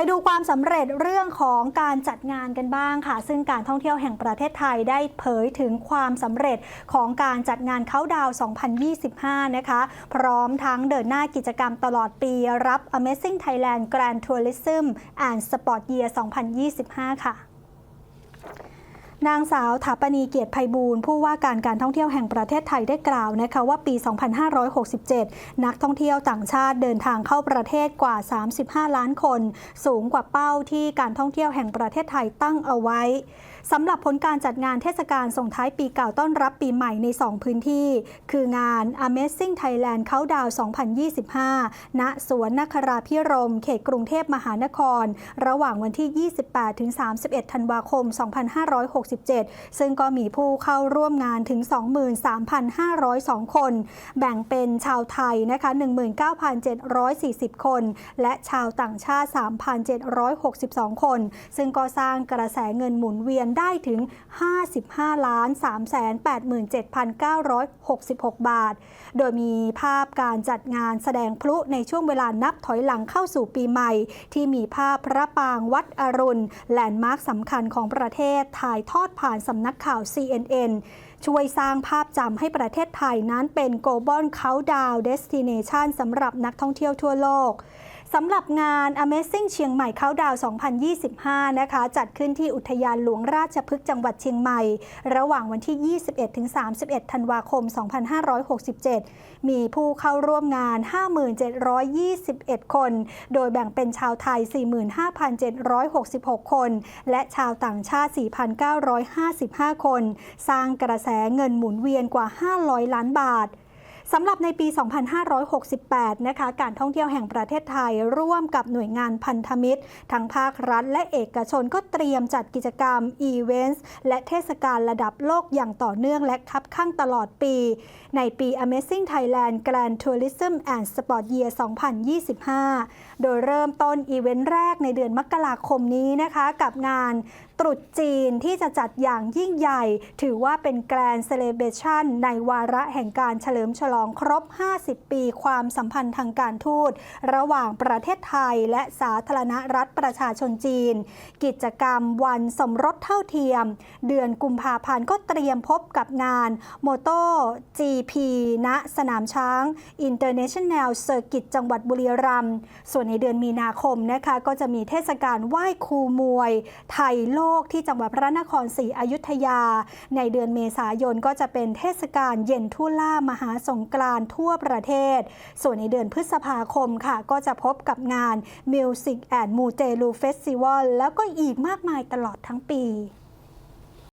ไปดูความสำเร็จเรื่องของการจัดงานกันบ้างค่ะ ซึ่งการท่องเที่ยวแห่งประเทศไทยได้เผยถึงความสำเร็จของการจัดงานเขาดาว 2025 นะคะ พร้อมทั้งเดินหน้ากิจกรรมตลอดปีรับ Amazing Thailand Grand Tourism and Sport Year 2025 ค่ะ นางสาวถาปนีเกียรติไพบูลย์ผู้ว่าการการท่องเที่ยวแห่งประเทศไทยได้กล่าวนะคะว่าปี 2567 นักท่องเที่ยวต่างชาติเดินทางเข้าประเทศกว่า 35 ล้านคน สูงกว่าเป้าที่การท่องเที่ยวแห่งประเทศไทยตั้งเอาไว้สำหรับผลการจัดงานเทศกาลส่งท้ายปีเก่าต้อนรับปีใหม่ใน 2 พื้นที่ คืองาน Amazing Thailand Countdown 2025 ณ สวนนคราพิรม เขตกรุงเทพมหานคร ระหว่างวันที่ 28-31 ธันวาคม 256 2567 ซึ่งก็มีผู้เข้าร่วมงานถึง 23,502 คน แบ่งเป็นชาวไทยนะคะ19,740 คน และชาวต่างชาติ 3,762 คน ซึ่งก็สร้างกระแสเงินหมุนเวียนได้ถึง 55 ล้าน387,966 บาท โดยมีภาพการจัดงานแสดงพลุในช่วงเวลานับถอยหลังเข้าสู่ปีใหม่ ที่มีภาพพระปางวัดอรุณ แลนด์มาร์คสำคัญของประเทศถ่ายททอดผ่านสำนักข่าว CNN ช่วยสร้างภาพจำให้ประเทศไทยนั้นเป็น Global Countdown Destination สำหรับนักท่องเที่ยวทั่วโลก สำหรับงาน Amazing เชียงใหม่เขาดาว 2025 นะคะ จัดขึ้นที่อุทยานหลวงราชพฤกษ์จังหวัดเชียงใหม่ ระหว่างวันที่ 21-31 ธันวาคม 2567 มีผู้เข้าร่วมงาน 5721 คน โดยแบ่งเป็นชาวไทย 45,766 คน และชาวต่างชาติ 4,955 คน สร้างกระแสเงินหมุนเวียนกว่า 500 ล้านบาท สำหรับในปี 2568 นะคะ การท่องเที่ยวแห่งประเทศไทย ร่วมกับหน่วยงานพันธมิตร ทั้งภาครัฐและเอกชนก็เตรียมจัดกิจกรรมอีเวนต์และเทศกาลระดับโลกอย่างต่อเนื่องและคับข้างตลอดปี ในปี Amazing Thailand Grand Tourism and Sport Year 2025 โดยเริ่มต้นอีเวนต์แรกในเดือนมกราคมนี้นะคะ กับงาน ตรุษจีนที่จะจัดอย่างยิ่งใหญ่ ถือว่าเป็นแกรนเซเลเบชันในวาระแห่งการเฉลิมฉลองครบ 50 ปีความสัมพันธ์ทางการทูต ระหว่างประเทศไทยและสาธารณรัฐประชาชนจีน กิจกรรมวันสมรสเท่าเทียม เดือนกุมภาพันธ์ก็เตรียมพบกับงาน m o t o GP ณสนามช้าง International Circuit จังหวัดบุรีรัมย์ส่วนในเดือนมีนาคมนะคะก็จะมีเทศกาลไหว้ครูมวยไทยโลกที่จังหวัดพระนครศรีอยุธยา ในเดือนเมษายนก็จะเป็นเทศกาลเย็นทุ่ล่ามหาสงกรานทั่วประเทศ ส่วนในเดือนพฤษภาคมค่ะ ก็จะพบกับงาน Music and m u t e l u Festival แล้วก็อีกมากมายตลอดทั้งปี